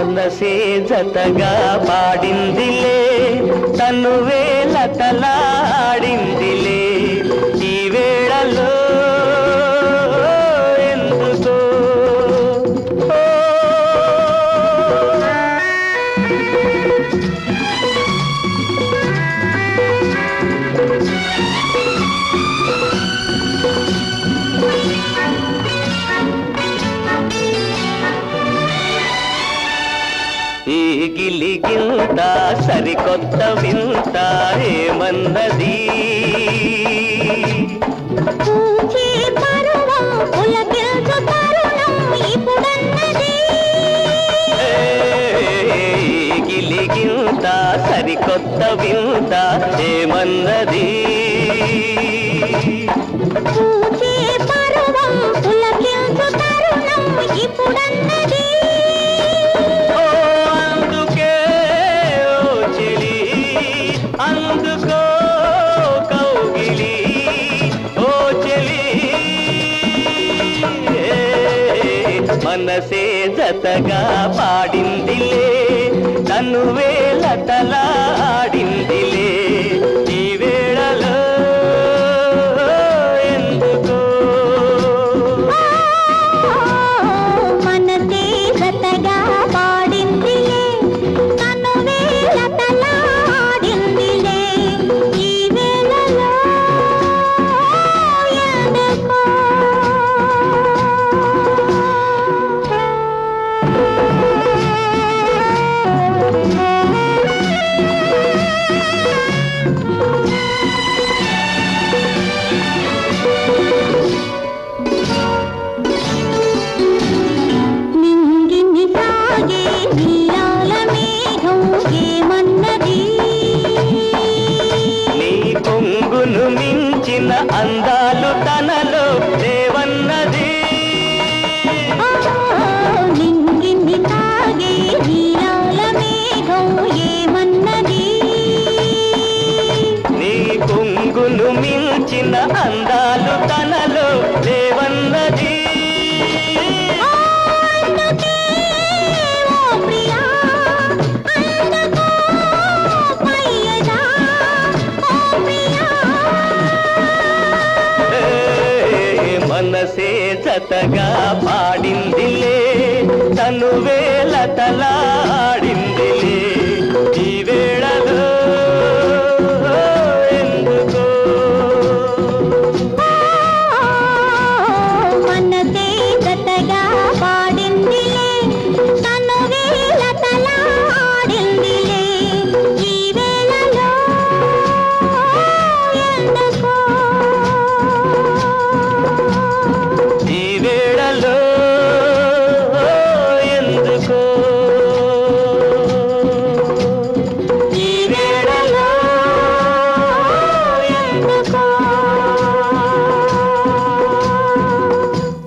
మనసే జతగా పాడిందిలే. తనువే లతలా వెలిగింత సరికొత్త వింత ఏమన్నది? గిలిగింత సరికొత్త వింత ఏమన్నది? ఇప్పుడన్నది. మనసే జతగా పాడిందిలే. తనువే లతలా ఆడింది దేవన్నది మనసే జతగా పాడిందిలే తనువేల తలాడి